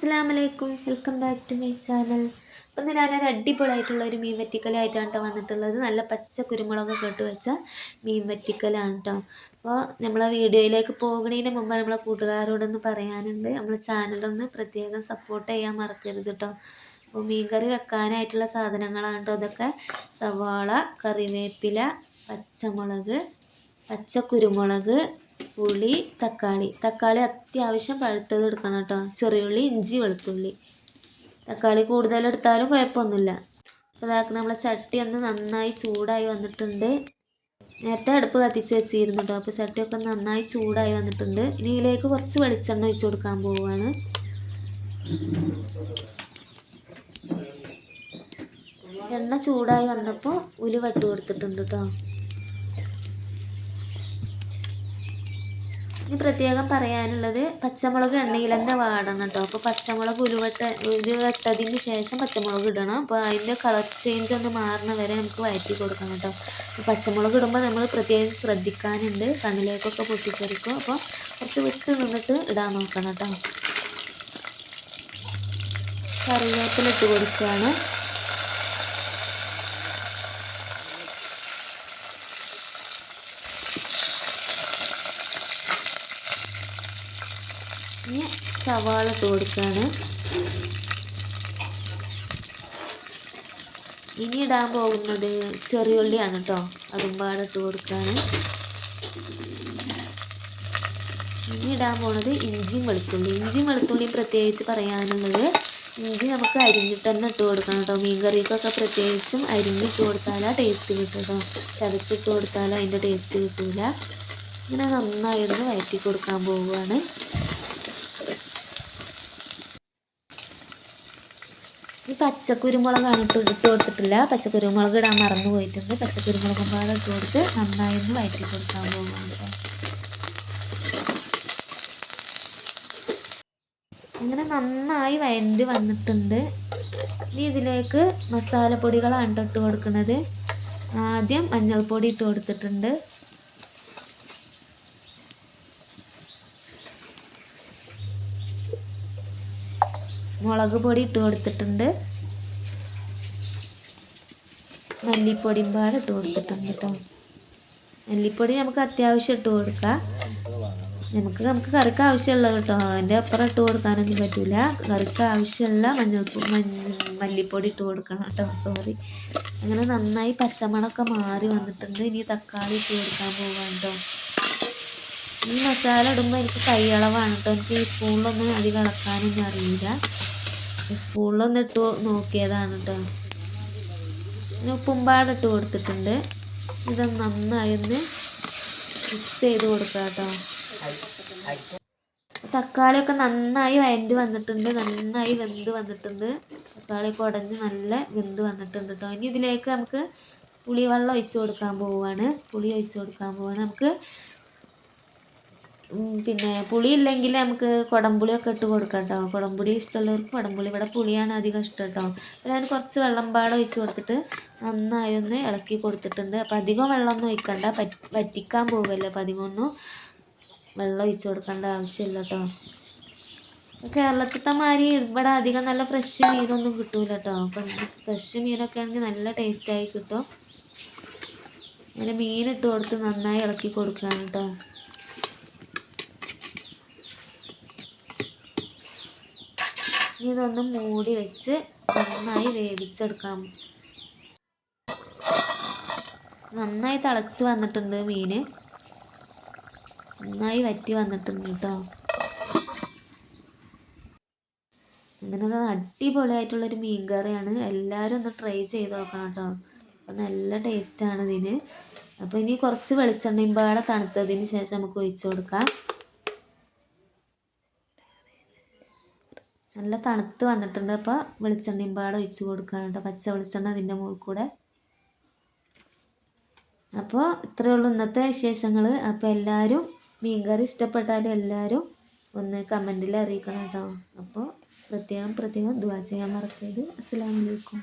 അസ്സാം വലൈക്കും welcome back to my channel അപ്പം ഇന്ന് ഞാനൊരു അടിപൊളിയായിട്ടുള്ള ഒരു മീൻ വറ്റിക്കലായിട്ടാണ് കേട്ടോ വന്നിട്ടുള്ളത്. നല്ല പച്ച കുരുമുളകൊക്കെ ഇട്ട് വെച്ച മീൻ വറ്റിക്കലാണ് കേട്ടോ അപ്പോൾ നമ്മളെ വീഡിയോയിലേക്ക് പോകുന്നതിന് മുമ്പ് നമ്മളെ കൂട്ടുകാരോടൊന്ന് പറയാനുണ്ട്. നമ്മളെ ചാനലൊന്ന് പ്രത്യേകം സപ്പോർട്ട് ചെയ്യാൻ മറക്കരുത് കേട്ടോ അപ്പോൾ മീൻ കറി വെക്കാനായിട്ടുള്ള സാധനങ്ങളാണ് കേട്ടോ അതൊക്കെ സവാള കറിവേപ്പില പച്ചമുളക് പച്ച കുരുമുളക് പുളി തക്കാളി. തക്കാളി അത്യാവശ്യം പഴുത്തത് എടുക്കണം കേട്ടോ. ചെറിയുള്ളി ഇഞ്ചി വെളുത്തുള്ളി. തക്കാളി കൂടുതലെടുത്താലും കുഴപ്പമൊന്നുമില്ല. അപ്പോൾ അതാക്കി നമ്മളെ ചട്ടി ഒന്ന് നന്നായി ചൂടായി വന്നിട്ടുണ്ട്. നേരത്തെ അടുപ്പ് കത്തിച്ച് വെച്ചിരുന്നു കേട്ടോ. അപ്പോൾ ചട്ടിയൊക്കെ നന്നായി ചൂടായി വന്നിട്ടുണ്ട്. ഇനി ഇതിലേക്ക് കുറച്ച് വെളിച്ചെണ്ണ ഒഴിച്ചു കൊടുക്കാൻ പോവുകയാണ്. എണ്ണ ചൂടായി വന്നപ്പോൾ ഉലുവ ഇട്ട് കൊടുത്തിട്ടുണ്ട് കേട്ടോ. ഇനി പ്രത്യേകം പറയാനുള്ളത് പച്ചമുളക് എണ്ണയിൽ തന്നെ വാടണം കേട്ടോ. അപ്പോൾ പച്ചമുളക് ഉരുവട്ട ഉരുവട്ടതിന് ശേഷം പച്ചമുളക് ഇടണം. അപ്പോൾ അതിന്റെ കളർ ചേഞ്ച് ഒന്ന് മാറുന്ന വരെ നമുക്ക് വഴറ്റി കൊടുക്കണം കേട്ടോ. പച്ചമുളക് ഇടുമ്പോൾ നമ്മൾ പ്രത്യേകം ശ്രദ്ധിക്കാനുണ്ട്. കണ്ണിലേക്കൊക്കെ പൊട്ടിത്തെറിക്കും. അപ്പോൾ കുറച്ച് വിട്ട് നിന്നിട്ട് ഇടാൻ നോക്കണം കേട്ടോ. കറിവേപ്പിലിട്ട് കൊടുക്കുകയാണ്. ഇനി സവാള ഇട്ട് കൊടുക്കുകയാണ് ഇനി ഇടാൻ പോകുന്നത് ചെറിയുള്ളിയാണ് കേട്ടോ അതും പാടെ ഇട്ട് ഇനി ഇടാൻ പോകുന്നത് ഇഞ്ചിയും വെളുത്തുള്ളി. ഇഞ്ചിയും വെളുത്തുള്ളിയും പ്രത്യേകിച്ച് പറയാനുള്ളത് ഇഞ്ചി നമുക്ക് അരിഞ്ഞിട്ട് തന്നെ ഇട്ട് കൊടുക്കണം കേട്ടോ മീൻ കറിക്കൊക്കെ പ്രത്യേകിച്ചും അരിഞ്ഞിട്ട് കൊടുത്താലാ ടേസ്റ്റ് കിട്ടും ചതച്ചിട്ട് കൊടുത്താലും അതിന്റെ ടേസ്റ്റ് കിട്ടില്ല ഇങ്ങനെ നന്നായിരുന്നു വയറ്റി കൊടുക്കാൻ പോവുകയാണ്. പച്ചക്കുരുമുളകാണ് ഇട്ട് ഇട്ട് കൊടുത്തിട്ടില്ല. പച്ചക്കുരുമുളക് ഇടാൻ മറന്നു പോയിട്ടുണ്ട്. പച്ചക്കുരുമുളകും പാടെ ഇട്ട് കൊടുത്ത് നന്നായി ഒന്ന് വയറ്റി കൊടുക്കാൻ പോകുന്നുണ്ട് അങ്ങനെ നന്നായി വയറ്റി വന്നിട്ടുണ്ട്. ഇനി ഇതിലേക്ക് മസാലപ്പൊടികളാണ് ഇട്ട് കൊടുക്കുന്നത്. ആദ്യം മഞ്ഞൾപ്പൊടി ഇട്ട് കൊടുത്തിട്ടുണ്ട്. മുളക് പൊടി ഇട്ട് കൊടുത്തിട്ടുണ്ട്. മല്ലിപ്പൊടിയും പാടെ ഇട്ട് കൊടുത്തിട്ടുണ്ട് കേട്ടോ. മല്ലിപ്പൊടി നമുക്ക് അത്യാവശ്യം ഇട്ട് കൊടുക്കാം. നമുക്ക് നമുക്ക് കറിക്ക് ആവശ്യമുള്ളത് കേട്ടോ. അതിന്റെ അപ്പുറം ഇട്ട് കൊടുക്കാനൊന്നും പറ്റില്ല കറിക്ക് ആവശ്യമുള്ള മഞ്ഞൾപ്പൊടി മല്ലിപ്പൊടി ഇട്ട് കൊടുക്കണം കേട്ടോ. സോറി അങ്ങനെ നന്നായി പച്ചമണമൊക്കെ മാറി വന്നിട്ടുണ്ട്. ഇനി തക്കാളി ഇട്ട് കൊടുക്കാൻ പോകാം കേട്ടോ. ഈ മസാല ഇടുമ്പോൾ എനിക്ക് കൈയളവാണ് കേട്ടോ. എനിക്ക് ഈ സ്പൂണിലൊന്നും അധികം ഇളക്കാനൊന്നും അറിയില്ല. സ്പൂണിലൊന്ന് ഇട്ട് നോക്കിയതാണ് കേട്ടോ. പിന്നെ പാടിട്ട് കൊടുത്തിട്ടുണ്ട്. ഇത് നന്നായി ഒന്ന് മിക്സ് ചെയ്ത് കൊടുക്കാം കേട്ടോ തക്കാളിയൊക്കെ നന്നായി വയന്റ് വന്നിട്ടുണ്ട്. നന്നായി വെന്ത് വന്നിട്ടുണ്ട്. തക്കാളിയൊക്കെ ഉടഞ്ഞ് നല്ല വെന്ത് വന്നിട്ടുണ്ട് കേട്ടോ ഇനി ഇതിലേക്ക് നമുക്ക് പുളിവെള്ളം ഒഴിച്ച് കൊടുക്കാൻ പോവുകയാണ് പുളി ഒഴിച്ച് കൊടുക്കാൻ പോവുകയാണ് നമുക്ക് പിന്നെ പുളി ഇല്ലെങ്കിൽ നമുക്ക് കുടംപുളിയൊക്കെ ഇട്ട് കൊടുക്കാം കേട്ടോ കുടംപുളി ഇഷ്ടമുള്ളവർക്ക് കുടംപുളി. ഇവിടെ പുളിയാണ് അധികം ഇഷ്ടം കേട്ടോ അപ്പോൾ ഞാൻ കുറച്ച് വെള്ളം പാടം ഒഴിച്ച് കൊടുത്തിട്ട് നന്നായി ഒന്ന് ഇളക്കി കൊടുത്തിട്ടുണ്ട്. അപ്പം അധികം വെള്ളമൊന്നും ഒഴിക്കണ്ട. വറ്റിക്കാൻ പോകുമല്ലോ അപ്പം അധികമൊന്നും വെള്ളം ഒഴിച്ച് കൊടുക്കേണ്ട ആവശ്യമില്ല കേട്ടോ കേരളത്തിലത്തെ മാതിരി ഇവിടെ അധികം നല്ല ഫ്രഷ് മീനൊന്നും കിട്ടൂല കേട്ടോ അപ്പം ഫ്രഷ് മീനൊക്കെ ആണെങ്കിൽ നല്ല ടേസ്റ്റായി കിട്ടും. അങ്ങനെ മീനിട്ട് കൊടുത്ത് നന്നായി ഇളക്കി കൊടുക്കുകയാണ് കേട്ടോ ഇനി ഇതൊന്ന് മൂടി വെച്ച് നന്നായി വേവിച്ചെടുക്കാം. നന്നായി തിളച്ച് വന്നിട്ടുണ്ട് മീൻ. നന്നായി വറ്റി വന്നിട്ടുണ്ട് കേട്ടോ. അങ്ങനെ അടിപൊളിയായിട്ടുള്ളൊരു മീൻ കറിയാണ് എല്ലാവരും ഒന്ന് ട്രൈ ചെയ്ത് നോക്കണം കേട്ടോ. അപ്പം നല്ല ടേസ്റ്റാണ് ഇതിന്. അപ്പോൾ ഇനി കുറച്ച് വെളിച്ചെണ്ണയും പാടെ തണുത്തതിന് ശേഷം നമുക്ക് ഒഴിച്ചു കൊടുക്കാം. നല്ല തണുത്ത് വന്നിട്ടുണ്ട്. അപ്പോൾ വെളിച്ചെണ്ണയും പാടെ ഒഴിച്ച് കൊടുക്കുകയാണ് കേട്ടോ പച്ച വെളിച്ചെണ്ണ അതിന്റെ മുകളിൽ കൂടെ. അപ്പോൾ ഇത്രയേ ഉള്ളൂ ഇന്നത്തെ വിശേഷങ്ങൾ അപ്പോൾ എല്ലാവരും മീൻ കറി ഇഷ്ടപ്പെട്ടാലും എല്ലാവരും ഒന്ന് കമന്റിൽ അറിയിക്കണം കേട്ടോ. അപ്പോൾ പ്രത്യേകം പ്രത്യേകം ദുവാ ചെയ്യാൻ മറക്കരുത്. അസ്സാം വലൈക്കും